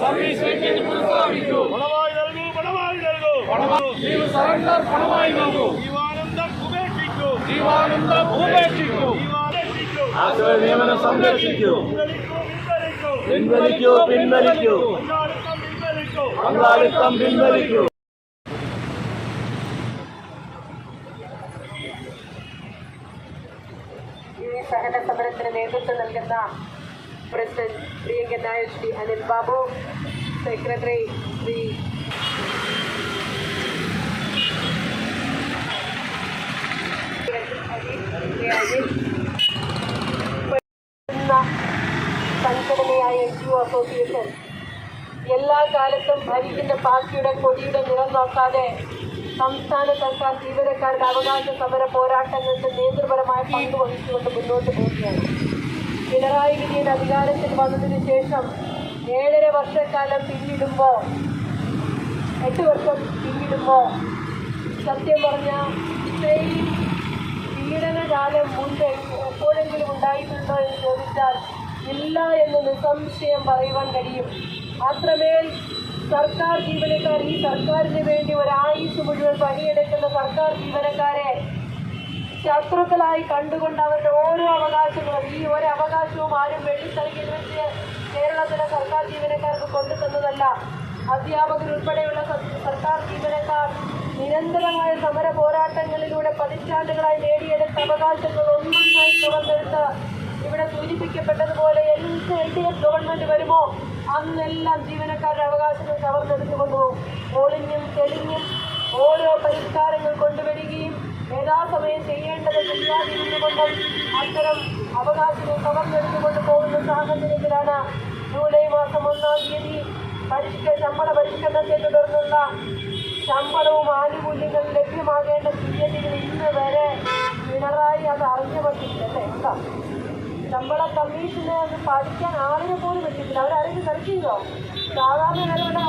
Service വെക്കേജ് പ്രസ്താവിക്കൂ. പണമായി നൽകൂ പണമായി നൽകൂ സറണ്ടർ പണമായി നൽകൂ ജീവാനന്ദം ഉപേക്ഷിക്കൂ ജീവാനന്ദം ഉപേക്ഷിക്കൂ ജീവാനന്ദിക്കൂ ആശ്രയ നിയമനം സംരക്ഷിക്കൂ പിൻവലിക്കൂ പിൻവലിക്കൂ പിൻവലിക്കൂ പിൻവലിക്കൂ പങ്കാളിത്തം പിൻവലിക്കൂ പങ്കാളിത്തം പിൻവലിക്കൂ ഈ സഹന സമരത്തിന് നേതൃത്വം നൽകുന്ന പ്രസിഡന്റ് പ്രിയങ്കനായ ശ്രീ അനിൽ ബാബു സെക്രട്ടറി ശ്രീ ശ്രീ സംഘടനയായ ഒ അസോസിയേഷൻ എല്ലാ കാലത്തും ഭരിക്കുന്ന പാർട്ടിയുടെ കൊടിയുടെ നിറം നോക്കാതെ സംസ്ഥാന സർക്കാർ ജീവനക്കാരുടെ അവകാശ സമര പോരാട്ടങ്ങൾക്ക് നേതൃപരമായ പങ്ക് വഹിച്ചുകൊണ്ട് മുന്നോട്ട് പോവുകയാണ്. പിണറായി വിജയൻ അധികാരത്തിൽ വന്നതിന് ശേഷം ഏഴര വർഷക്കാലം പിന്നിടുമ്പോൾ എട്ട് വർഷം പിന്നിടുമ്പോൾ സത്യം പറഞ്ഞാൽ ഇത്രയും പീഡനകാലം മുൻപ് എപ്പോഴെങ്കിലും ഉണ്ടായിട്ടുണ്ടോ എന്ന് ചോദിച്ചാൽ ഇല്ല എന്ന് നിസ്സംശയം പറയുവാൻ കഴിയും. അത്രമേൽ സർക്കാർ ജീവനക്കാർ ഈ സർക്കാരിന് വേണ്ടി ഒരായുസ് മുഴുവൻ പണിയെടുക്കുന്ന സർക്കാർ ജീവനക്കാരെ ശത്രുക്കളായി കണ്ടുകൊണ്ട് അവരുടെ ഓരോ അവകാശങ്ങളും ഈ ഒരു അവകാശവും ആരും വെള്ളിത്തലകിൽ വെച്ച് കേരളത്തിലെ സർക്കാർ ജീവനക്കാർക്ക് കൊണ്ടു തന്നതല്ല. അധ്യാപകരുൾപ്പെടെയുള്ള സർക്കാർ ജീവനക്കാർ നിരന്തരമായ സമര പോരാട്ടങ്ങളിലൂടെ പതിറ്റാണ്ടുകളായി നേടിയെടുത്ത അവകാശങ്ങൾ ഒന്നൊന്നായി തുറന്നെടുത്ത് ഇവിടെ സൂചിപ്പിക്കപ്പെട്ടതുപോലെ എന്ത് എൽ ഡി എഫ് ഗവൺമെന്റ് വരുമോ? അന്നെല്ലാം ജീവനക്കാരുടെ അവകാശങ്ങൾ കവർന്നെടുത്തു കൊണ്ടുപോകും ഒളിഞ്ഞും തെളിഞ്ഞും ഓരോ പരിഷ്കാരങ്ങൾ കൊണ്ടുവരികയും യഥാസമയം ചെയ്യേണ്ടത് ചെയ്യാതിരുന്നുകൊണ്ടും അത്തരം അവകാശങ്ങൾ കവർന്നെടുത്തുകൊണ്ട് പോകുന്ന സാഹചര്യത്തിലാണ് ജൂലൈ മാസം ഒന്നാം തീയതി പരിഷ്ക ശമ്പള പരിഷ്കരണത്തെ തുടർന്നുള്ള ശമ്പളവും ആനുകൂല്യങ്ങളും ലഭ്യമാകേണ്ട തീയതികൾ ഇന്ന് വരെ പിണറായി അത് അറിഞ്ഞു പറ്റില്ല എന്താ? ശമ്പള കമ്മീഷന് അത് പഠിക്കാൻ ആളിനെ പോലും പറ്റിയിട്ടില്ല. അവരാരെങ്കിലും കളിക്കുന്നോ സാധാരണ നിലവിലെ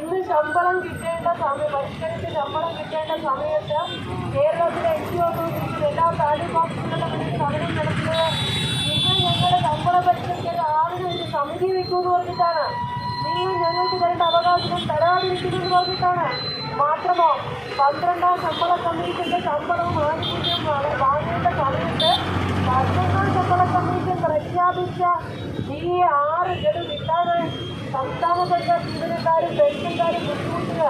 ഇന്ന് ശമ്പളം കിട്ടേണ്ട സമയം പരിഷ്കരിച്ച് ശമ്പളം കിട്ടേണ്ട സമയത്ത് കേരളത്തിലെ എൻ ജി ഒ എല്ലാ താലൂക്ക് പരിഷ്കരിക്കാൻ രാവിലെ ഒരു സമിതി വെക്കുമെന്ന് പറഞ്ഞിട്ടാണ്. നീയും ഞങ്ങൾക്ക് തരേണ്ട അവകാശം തരാതിരിക്കുമെന്ന് പറഞ്ഞിട്ടാണ്. മാത്രമോ പന്ത്രണ്ടാം ശമ്പള കമ്മീഷന്റെ ശമ്പളവും ആനുകൂല്യവും വാങ്ങേണ്ട സമയത്ത് പന്ത്രണ്ടാം ശമ്പള കമ്മീഷൻ പ്രഖ്യാപിച്ച ഈ ആറ് ഗഡു കിട്ടാനായി സംസ്ഥാന സർക്കാർ ജീവനക്കാരും പെൻഷൻകാരും ബുദ്ധിമുട്ടുക.